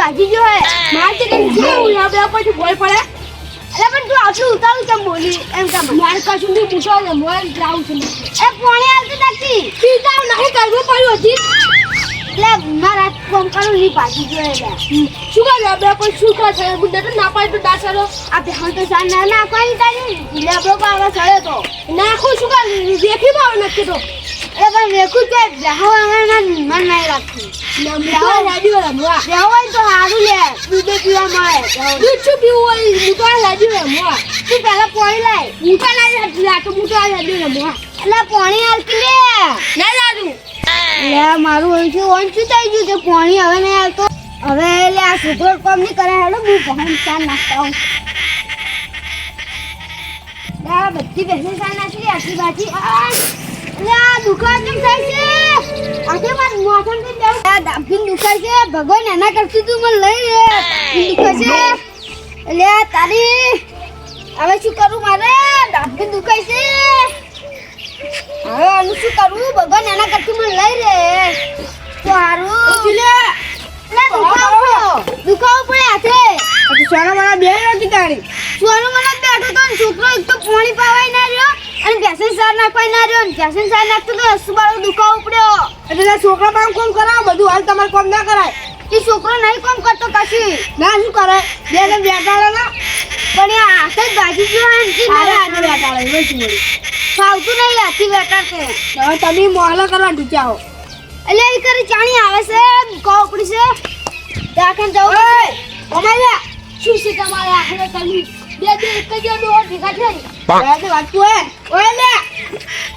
ભાગી ગયો હે. માર તે કઈ શું આપણે પછી બોલ પડે. અરે પણ તું આટલું ઉતાવળ કેમ બોલી? એમ કેમ? માર કશું નહીં પૂછો ને મોલ જાઉં છું. એ પોણી આવતું નથી. સીધા નહીં કરવું પડ્યું હતી એટલે મારા કામ કરું નહીં ભાગી ગયો એટલે શું કરે આપણે કોઈ શું કરે છે? બુદ્ધા તો ના પાડે તો દાસરો આ બેહણ તો સાર ના નાખવાની તારી. એટલે આપણો પાવા સળે તો. નાખું શું કરે દેખી ભાવ નથી તો એ પણ વેખું છે બેહવા મને નહીં રાખતું બેહવા રાજી રમવા બેહવા તો સારું લે દૂધ પીવા મળે દૂધ શું પીવું હોય? હું તો રાજી રમવા તું પહેલા પોણી લાય. હું તો લાવી લા તો હું તો રાજી રમવા એટલે પાણી આવતી લે. ના રાજુ લે મારું હોય છે ઓન શું થઈ ગયું કે પોણી હવે નહીં આવતો હવે એટલે આ છોકરો કામ નહીં કરે. હેલો હું પહોંચ ચા નાખતા હું આ બધી બેસે ચા નાખી આખી બાજી લે ભગવાન એના કરશું તું મને લઈ લે. દુખાય છે. લે તારી. હવે શું કરું મારે? દાબીન દુખાય છે. હવે આનું શું કરવું ભગવાન એના કરશું મને લઈ રે તો હારું. લે. લે દુખાવો. દુખાવો પડે હાથે. સોના મારા બે નથી તારી. સુવાનો મને બેઠો તો છોકરો એક તો પાણી પાવાય ના રહ્યો. અને બેસન સાર નાખવાય ના રહ્યો ને બેસન સાર નાખતો તો અસુબાળો દુખાવો પડ્યો એટલે છોકરા પણ કોમ કરાવો? બધું હાલ તમારે કોમ ના કરાય. એ છોકરો નહીં કોમ કરતો કશી ના શું કરે? બે ને બેટાડે ના? પણ એ હાથ જ ભાગી ગયો હારે મારે હાથે બેટાડે એવું શું? ફાવતું નહીં હાથી છે હવે તમે મોહલા કરવા ઢૂંચાઓ એટલે એ કરી ચાણી આવે છે દુખાવો પડી છે. રાખણ જવું અમારે શું છે તમારે આખરે કરી બે બે એક જ ડોર ભેગા થઈ બે વાગતું હે ઓય લે.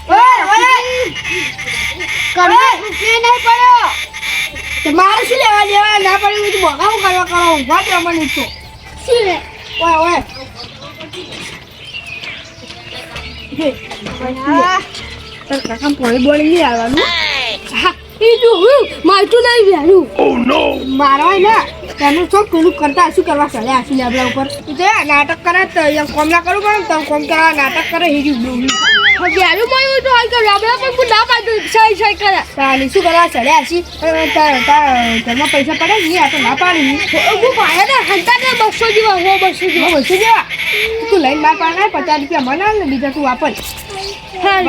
ઓય ઓય. કરને રૂપિયા નહીં પડ્યો તે મારે શું લેવા દેવા? ના પડી હું બગાવું કરવા કરો. ઊભા જ રમણ તો શું રે ઓય ઓય. હા તાર કાકા પોણી બોણી નહીં આવવાનું. એ જો હું મારતું નહીં વેરું મારવાય ના? તેનું શું પેલું કરતા શું કરવા ચાલે આશી લેબલા ઉપર? તું તો નાટક કરે તો અહીંયા કોમ ના કરવું પડે તો કોમ કરવા નાટક કરે હીરી બ્લુ વેરું મારું તો હાલ કરે પણ ના પાડતું સહી સહી કરે. તાલી શું કરવા ચાલે આશી ઘરમાં પૈસા પડે ને આ તો ના પાડી હું. ભાઈ ને હંતા ને બસો જેવા હો બસો જેવા. બસો જેવા? તું લઈને ના પાડે પચાસ રૂપિયા મને ને બીજા તું વાપર.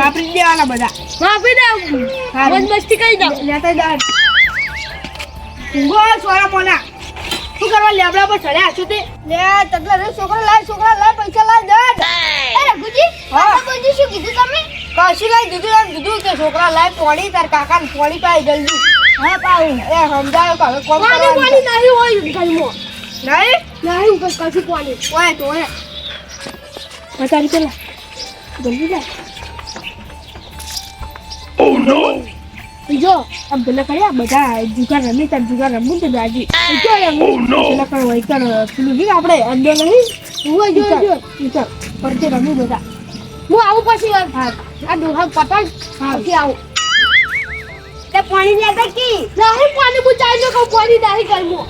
વાપરી દેવાના બધા. વાપરી દે હારું. મન મસ્તી કરી દઉં. લેતા જા ઊંઘો સોરા મોના શું કરવા લેબડા પર ચડ્યા છો તે? લે તગલા રે છોકરા લાય છોકરા લાય પૈસા લાય દે. એ રઘુજી હા. રઘુજી શું કીધું તમે? કશું લાય દીધું એમ દીધું કે છોકરા લાય પોણી તાર કાકા ને પોણી પાય જલ્દી હા પાઉં. એ સમજાયો કે હવે કોમ પાણી નહીં હોય ઘરમાં. નહીં? નહીં કશું કશું પાણી. ઓય તો ઓય. પચાસ જલ્દી જાય જલ્દી જા જો આમ પેલા કર્યા બધા જુગાર રમી તાર જુગાર રમવું તો દાજી જો પેલા કર વઈ પેલું નહીં આપણે અંદર નહીં હું જો જો વિચાર પરતે રમી બધા. હું આવું પછી હા આ દોહા પટલ હા પછી આવું. તે પાણી લેતા કી? નહીં પાણી હું ચાઈ કહું પાણી નહીં ઘરમાં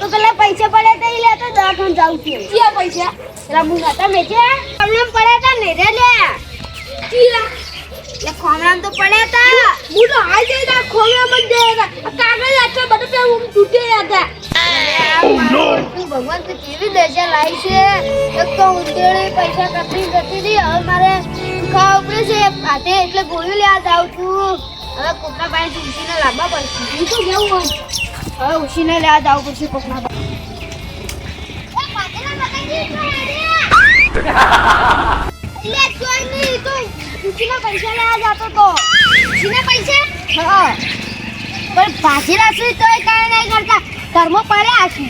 તો પેલા પૈસા પડે તા ઈ લેતો દવાખાને જાઉં છું. ક્યાં પૈસા? રમું હતા મેચે તમને પડે તા ને રે લે ક્યાં લે ખોમરામ તો પડ્યા તા હું તો હાલ જઈ રહ્યા ખોલ્યા મત જઈ રહ્યા કાગળ આટલા બધા પેલા હું તૂટે હતા. ભગવાન તો કેવી દશા લાવી છે? એક તો ઉંદેડી પૈસા કપડી જતી હતી. હવે મારે ખાવા પડે છે. હાથે એટલે ગોળીઓ લેવા જાઉં છું. હવે કોકના પાસે ઉછીને લાવવા પડશે હું તો જવું હોય. હવે ઉછીને લેવા જવું પડશે કોકના પાસે પૈસા લેવા જતો તો. ઉછીને પૈસા? હા પણ પાછી રાખશું તો એ કાંઈ નહીં કરતા. કર્મો પડ્યા છે.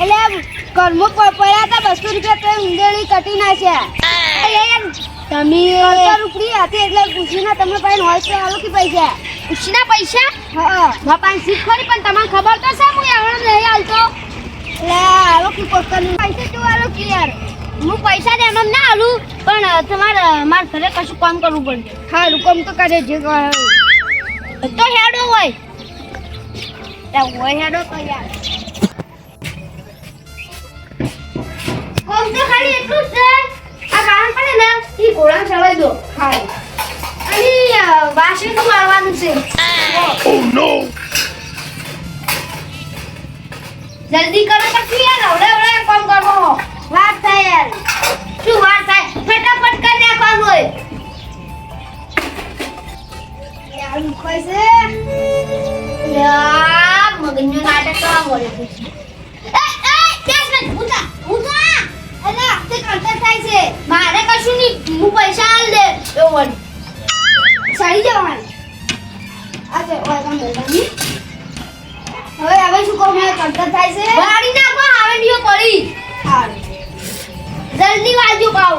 એટલે કર્મો પડ્યા હતા બસો રૂપિયા તો ઉંદેડી કટી નાખ્યા તમે રૂપડી હતી એટલે ઉછીના તમે પાસે હોય તો આવો કે પૈસા? ઉછીના પૈસા? હા. મારા પાસે શીખ ખરી પણ તમને ખબર તો છે હું આવડે નહીં હાલતો એટલે આવો કે પોતાનું. પૈસા તું આલો કે યાર. હું પૈસા દે ના આલું પણ તમારે માર ઘરે કશું કામ કરવું પડશે. સારું કામ તો કરે જે તો હેડો હોય. તો હોય હેડો તો કોમ તો ખાલી એટલું જ પડે ને એ ગોળા ચડાવી દો. ખાલી અને તો મારવાનું છે. Oh, જલ્દી કરો પછી યાર હવડે હવડે કામ કરવો. વાર થાય યાર શું વાર થાય? ફટાફટ કરી નાખવાનું હોય. યાર મુખાય છે. યાર મગજનું નાટક કરવા મળે પછી એ એ બેસ ને ઉતા ઉતા અલે તે કલ્ટર થાય છે. મારે કશું નહીં. હું પૈસા આલ દે. એવું. સડી જવાનું આ છે ઓય કામ બોલવાની હવે હવે શું કહું મને કલ્ટર થાય છે. પડી. જલ્દી વાળજો પાઉ.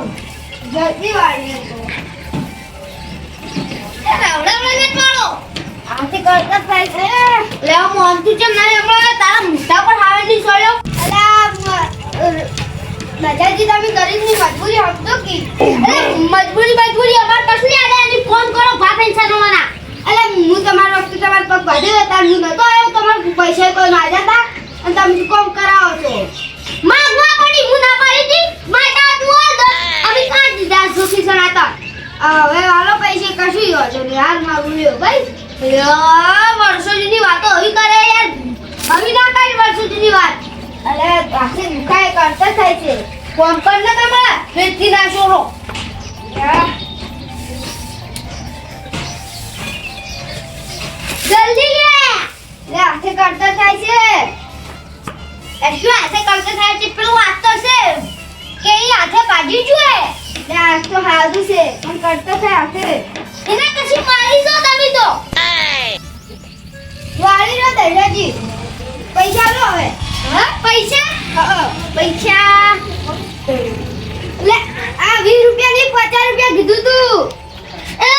જલ્દી વાળી નાખો. એ રવડે રવડે ને પાડો. આથી કલ્ટર થાય છે. લેવા મોનતું છે નહીં હમણાં તારા મોઢા પર હાવેડી સોળ્યો અલા નજાજી તમે ગરીબની મજબૂરી સમજો કી? મજબૂરી મજબૂરી અમાર કશું એની ફોન કરો ભાત ઇન્સાનોના અલે હું તમારા વખતે તમારા પગ ભાજ્યો હતા હું નતો આવ્યો તમારા પૈસા કોઈ ના હતા અને તમે કોમ કરાવો છો માંગવા પડી હું ના પાડી હતી માટા તું આ દો અમે સુખી સણાતા હવે વાલો પૈસે કશું યોજો ને મારું લ્યો ભાઈ વર્ષો જૂની વાતો હવી કરે યાર. હવી ના કરી વર્ષો જૂની વાત. અલે, આખી દુખાય કરતા થાય છે. ફોન કર ને તમે. ફેરથી ના છોડો. જલ્દી લે. લે આખે કરતા થાય છે. એટલું આખે કરતો થાય છે? પેલું વાત તો છે. કે એ હાથે કાઢી જોઈએ લે તો હારું છે. પણ કરતા થાય હાથે એને કશી મારી દો તમે તો. વાળી નો દૈરાજી પૈસા લો હવે. હા પૈસા? હા પૈસા. લે આ 20 રૂપિયા ની 50 રૂપિયા કીધું તું. એ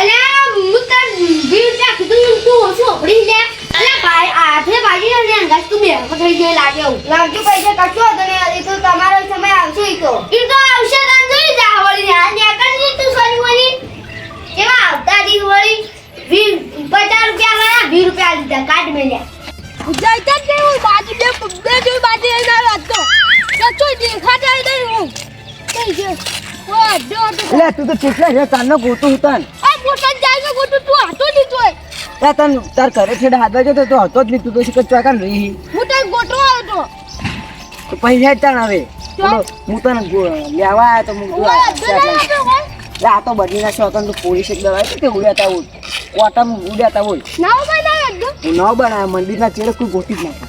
અલે હું તને 20 રૂપિયા કીધું તું ઓછું ઓપડી લે. અલે ભાઈ હાથે ભાગી ને અંગાસ તું બે થઈ ગઈ લાગે લાગજો પૈસા કશો હતો ને તો તમારો સમય આવશે ઈ તો. ઈ તો આવશે તને જોઈ જા વળી ને આ નેકળની તું સોની વળી એવા આવતા દી વળી? વીર પચાસ રૂપિયા વાળા વીસ રૂપિયા લીધા કાઢ મેલ્યા જઈતા જ નહીં બાજુ બે બે જોઈ બાજુ એને આવ્યો હતો તો. ચોઈ દેખાતા નહીં હું. કઈ અડ્ડો એટલે તું તો કેટલા છે કાનનો ગોતું હું આ મોટા જાય છે ગોટું તું હાથો દીધો હોય તન તાર ઘરે છેડે હાથ વાગ્યો તો હતો જ નહીં. તું તો શીખર ચોકાન રહી. મોટા ગોટો આવ્યો તો. પૈસા તાણ બોલો, હું તને લેવા આવ્યો તો હું આ. તો બદલીના શોતન તો પોલીસ એક દવા કે ઉડ્યાતા હોય કોટમ ઉડ્યાતા હોય ના બનાવે મંદિરના ચેડે કોઈ ગોતી જ નાખે.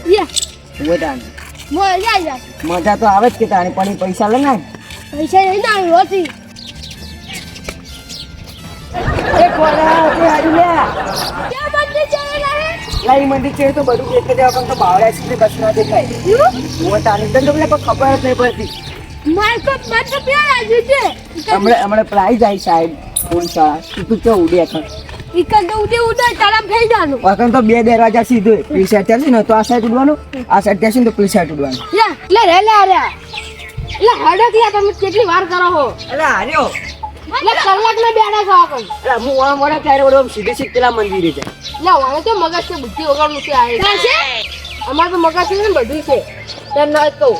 મજા તો આવે જ કે તાણી પણ પૈસા લે ને પૈસા નહીં ના આવ્યો એક વાર હારી લે. ક્યાં બંધ ના લાઈ મંદિર છે તો બધું દેખે દેવા પણ તો બાવડા સુધી બસ ના દેખાય. હું તાની તો તમને કોઈ ખબર જ નહીં પડતી. મારે બસ રૂપિયા લાગ્યું છે. હમણાં હમણાં પ્રાઇઝ આવી સાહેબ ફોન સારા. તું તો ઉડે કણ ઇકલ તો ઉડે ઉડે તારામ થઈ જાનું. અકન બે દરવાજા સીધો પેલી સાઈડ ત્યાં છે ને તો આ સાઈડ ઉડવાનું. આ સાઈડ ત્યાં છે ને તો પેલી સાઈડ ઉડવાનું. એટલે રેલા રે એટલે હડકલા તમે કેટલી વાર કરો હો. એટલે હાર્યો. લે કલાક ના બેડા છો આપણ અરે હું આ મોડા ત્યારે ઓલો સીધે સીધ પેલા મંદિરે જાય. લે વાળે તો મગજ છે બુદ્ધિ વગરનું છે આ છે? અમાર તો મગજ છે ને બધું છે. તેમ ના કહું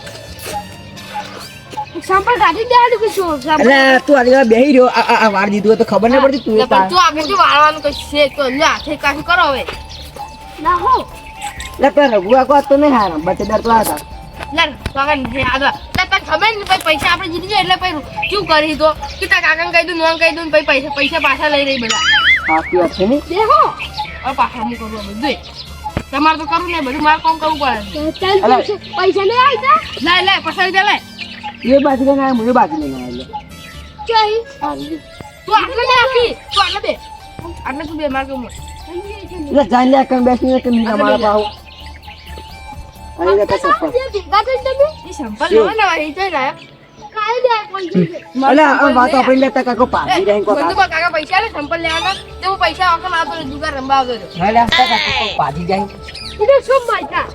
સાંપલ કાઢી કે શું? અરે તું આજે બેહી રહ્યો. આ આ- વાર દીધું હોય તો ખબર ન પડતી તું પણ તું જો વાળવાનું કઈ છે તો લે હાથે કાઢી કરો હવે. ના હો. લે પેલા રઘુ આખો તો નહીં હારા બચેદાર તો હતા. લે કાકા ને આગળ લે તને ખબર ને ભાઈ પૈસા આપણે જીતી જાય એટલે પછી શું કરી તો? કે તાર કાકાને કહી દઉં નોન કહી દઉં ભાઈ પૈસા પૈસા પાછા લઈ રહી બધા. હા તું વાત છે ને? દેહો હવે પાછા હું કરું બધું તમારે તો કરવું ને બધું મારે કામ કરવું પડે. પૈસા લઈ આવી લે લે પૈસા દે લે. એ બાજુ લઈને આવ્યા હું બાજુ લઈને આવ્યો ચાઈ તું આટલે બે આપી તું આટલે બે. આટલે તું બે માર કેવું એટલે જાણ લે કંઈ બેસી કે મીરા મારા પાહુ. અહીં રહેતા ચપ્પલ સંપલ લો ને એ તો ના કાઈ દે પૈસા અલે આ વાત આપણે લેતા કાકો પાડી રહી કો બંધુ કાકા પૈસા લે સંપલ લેવાના. તે હું પૈસા આખો લાવતો ને રંબા આવતો હા લે આ કાકો પાડી જાય. એટલે શું માયકા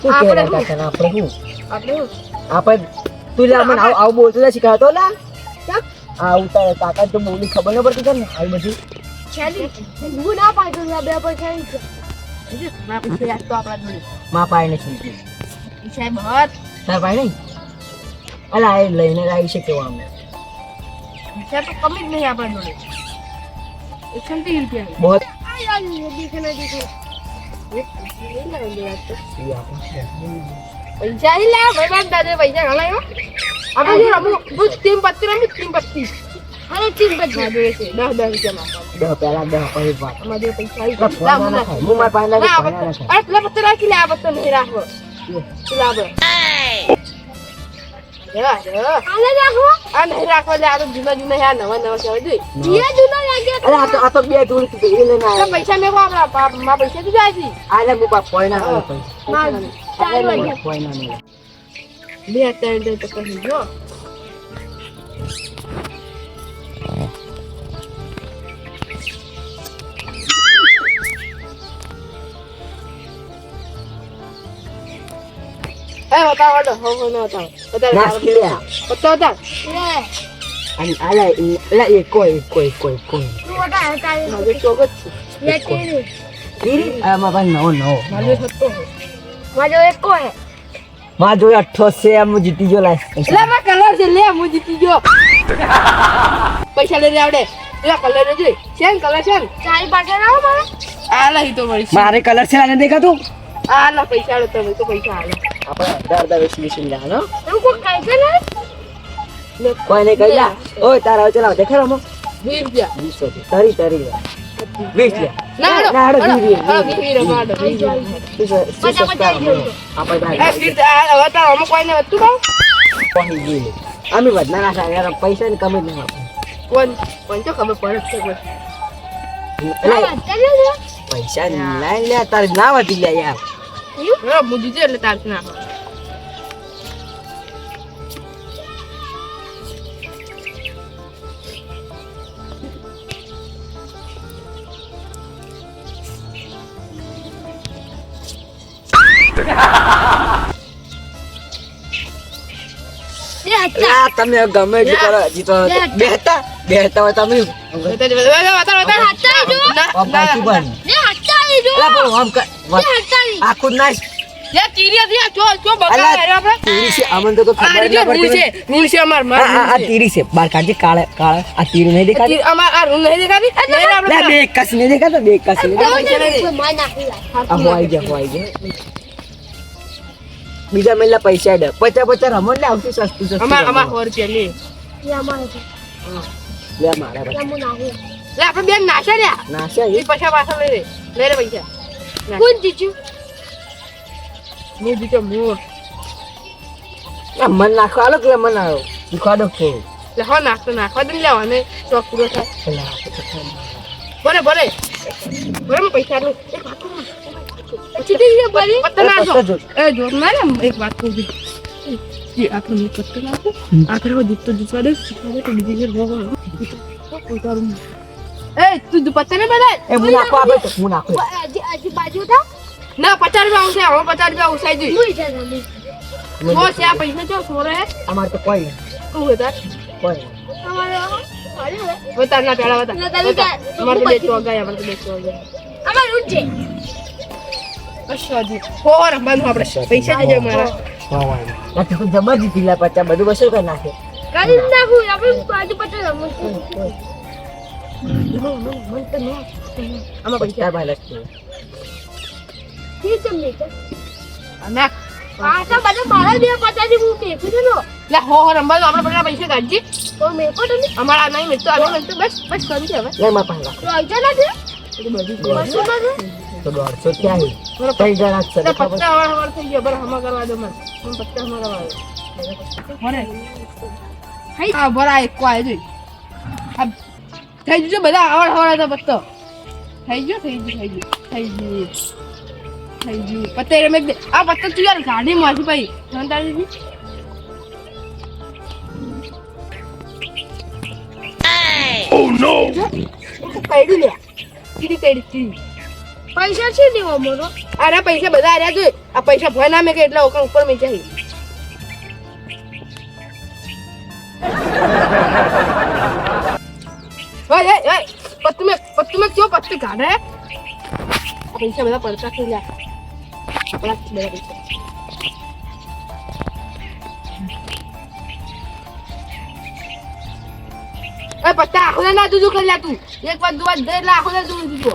શું આપણે કાકા આપણે શું? આપણે આપણે તું લે મને આવું આવું બોલતો લે શીખવાતો લા. આ ઉતાર કાકા તો બોલી ખબર ન પડતી તને આવી બધી. છેલી હું ના પાડું બે પૈસા છે. ના પૈસા યાદ તો આપણા જોડે માં પાય ને શીખી ઈ સાહેબ હત તાર પાય નહીં અલા એ લઈને આવી છે કેવા અમે પૈસા બહોત પૈસા ઘણા આપણે ટીમ પત્તી રમી પત્તી હવે ચીન બધી જોડે છે. દસ દસ રૂપિયા દસ પહેલા દસ પછી વાત. અમારા જોડે પૈસા આવી. હું મારા પાસે. પત્તો- અરે પેલા પત્તો રાખી લે આ પત્તો નહીં રાખવો પેલા આપણે રાખો અરે. પૈસા મેં પૈસા તું જાય છે હું બાપ ના. બે ત્રણ તો કહી જો એ બતાવો હડો હો હો ના બતાવો. બતાવો નાખી લે. બતાવો બતાવો લે અને આ લે, એ- કોઈ કોઈ કોઈ એકો. તું વટા હતા એ ચોગ જ છે લે તેરી ઈ, આ મારા પાસે નવો, નવો. મારે થતો હોય મારો એકો હે માજો જોડે છે, એમ હું જીતી ગયો લાય. એટલે માં કલર છે લે હું જીતી ગયો. પૈસા લઈને આવડે. લે કલર જોઈ. છે ને કલર છે ને? ચારી પાસે ના મારે? આ લઈ તો મળી મારે કલર છે આને દેખાતું? આ લા પૈસા આલો તમે તો પૈસા આલો. આપણે દર દર વીસ વીસ લે હાલો એવું કોઈ ખાય છે ને લે કોઈ નહીં કહી જા ઓય તારા ચલાવ દેખાડો મો વીસ રૂપિયા વીસ રૂપિયા. તરી તરી. વીસ લે ના હાલો, વીસ, વીસ, વીસ. કોઈને ગઈ. અમે બધા ના યાર પૈસા ની કમી ના પૈસા ના તારે ના વધી લે યાર હા, હું જીત્યો એટલે તારથી નાખો લે અત્યારે આ તમે ગમે તે કરો જીતો બેહતા બેહતા હોય તમે બતાવો, બતાવો, બતાવો, બતાવો. અત્યારે જો ના, આમ ના, પાછી ના. બન. લે અત્યારે જો એલા પણ આમ કર- લે અત્યારે આખું નાશ. બીજા મહિલા પૈસા ડે પચાસ પચાસ રમો ને આવતી સસ્તું સસ્તું લે. મારા લે પાસે. હું નાખું. લે આપણે બેન નાશે રહ્યા? નાશે એ. પૈસા પાછા લઈ લે. લે પૈસા. કોણ જીત્યું હું જીત્યો હું આ મન નાખવા આલો કે મન આવ્યો શીખવા દો કે લે હો નાખતો નાખવા દે લેવા ને શોખ પૂરો થાય તો. ભલે ભલે ભલે હું પૈસા લઉં એક વાત કહું પછી તે જે બળી પત્તા એ નાખો જો. એ જોર લે એક વાત કહું એ આપણે હું પત્તા નાખો આપણે જીતતો જીતવા દે દે તો બીજી ઘેર ભોગવ એ તું પત્તા ને બતાય એ હું નાખવા આપે તો હું નાખું હજી ના પચાસ રૂપિયા આવશે હવે પચાસ રૂપિયા ઉસાઈ જઈ છે આ પૈસા જો સો રહે અમારે તો કોઈ કોઈ ના પેલા બતા ક્યાં- અમારે તો બે ચોગાય અમારે તો બે ચોગાય અમારે ઉઠ છે. અશ્વાજી હો રમવાનું આપણે. પૈસા દેજો મારા. હા, વાહ. નાખી તું જબર જીતી બધું બસો કરી નાખે. કાઢી નાખું આપણે બાજુ પચાસ રમવું આમાં પૈસા પૈસા ભાઈ લખી ઠીક છે મેં ના આ તો બધા મારા બે પચાસ હું મેકું છું લે હો હો રમવાનું આપણે બધા પૈસા કાઢજી તો મેકો તો અમારા નહીં આ નહીં બસ બસ કરી હવે. લે મારા પાસે તો આઈજા નથી એ બધું છે. બસો નથી તો દોઢસો ક્યાં કઈ જણા છે? પત્તા હવાર હવાર થઈ ગયા. બરાબર હમા કરવા દો મને. મને પત્તા હમા કરવા દો. ભરે હા ભરા એક કો આવી આ થઈ જજો બધા આવડ હતા પત્તો. થઈ ગયો થઈ ગયું થઈ ગયું થઈ ગયું. થઈ ગયું. પત્તા રમે દે આ પત્તા તું યાર ગાડી માંથી ભાઈ. સંતાડી દી Oh no! કઈડી લે. કીડી કઈડી કીડી પૈસા છે ને મોરો અરે પૈસા બધા આર્યા જોઈ આ પૈસા ભય ના મેકે એટલે ઓકા ઉપર મેં જાય ઓય ઓય પત્તુ મે પત્તુ મે ક્યો પત્તુ કાઢે પૈસા બધા પડતા થઈ ગયા આપણા બધા પૈસા એ પત્તા આખો ના તું કરી લે તું એક વાર દુવા દે એટલે આખો ના તું દીધો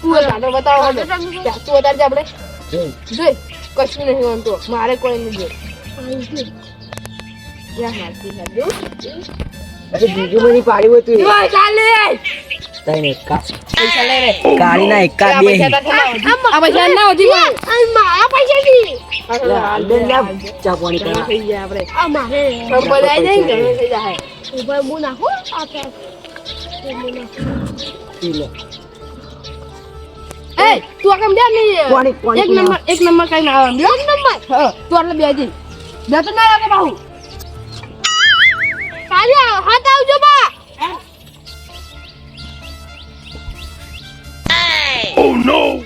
તું દાદો બતાવો હડો તું વધારજે આપણે જોઈ કશું નહીં વાંધો મારે કોઈ નહીં જોઈ બીજું બધી પાડ્યું હતું ચાલે તઈને એકા પૈસા લે. રે કાળીના એકા આ બે. આ પૈસા ના હોતી મારા પૈસા દે ને લે, ચા પાણી કરવા. થઈ જાય આપણે. આ મારે. આવી જાય ને ઘણું થઈ જાય. ઉપર હું નાખું આ. પી. એ તું આ કામ દે નહીં પાણી, પાણી એક. નંબર એક નંબર કઈ ના આવે. એક નંબર? હા તું આટલે બે દી બે તો ના આવે બાહુ. કાલે હાથ આવજો બા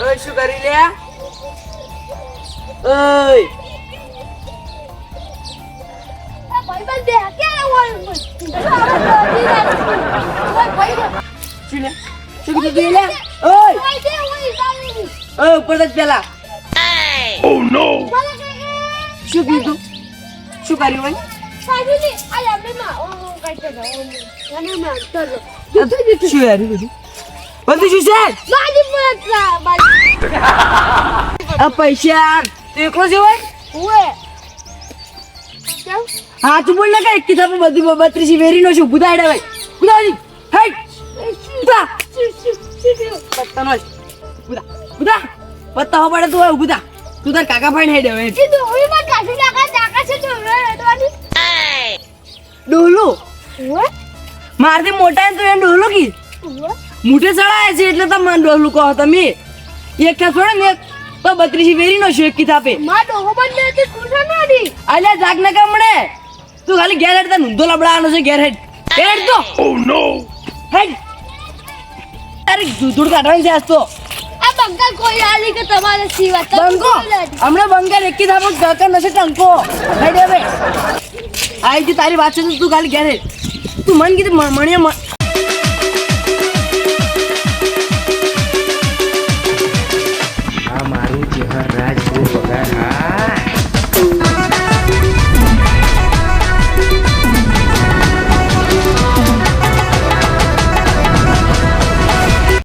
ઓય શું કરી લે હોય શું લે? શું કીધું લે ઓય! ઓય ઉપર જ પેલા. શું કીધું? શું કર્યું ભાઈ શું બધું શું છે? આ પૈસા તું એકલો ભાઈ હા તું બોલ ને કઈ બધી બત્રીસી વેરી નો છું બુધા હેડે ભાઈ બુધા હજી બુધા પત્તા બુધા બુધા પત્તા હો પડે તું હવે બુધા તું તાર કાકા ભાઈ હેડે હવે. ડોલો મારથી મોટા તો એને ડોલો કી મોઢે ચડાય છે એટલે તમે ડોલું કહો તમે. એક થોડે ને એક તો બત્રીસી વેરી નો છું એક કિતાબે અલ્યા જાગ ના કામ મળે તું ખાલી ગેર હેડ તાર ઊંધો લબડાવાનો છે ઘેર હેડ. તો. ઓ નો હેડ. અરે દૂધ કાઢવાની છે આજ તો. બંકો હમણાં બંગાળ એકી થાપો ગકર નથી ટંકો. હેડ હવે. આઈ જી તારી વાત છે તું ખાલી ઘેરે તું મન કીધું મણિયા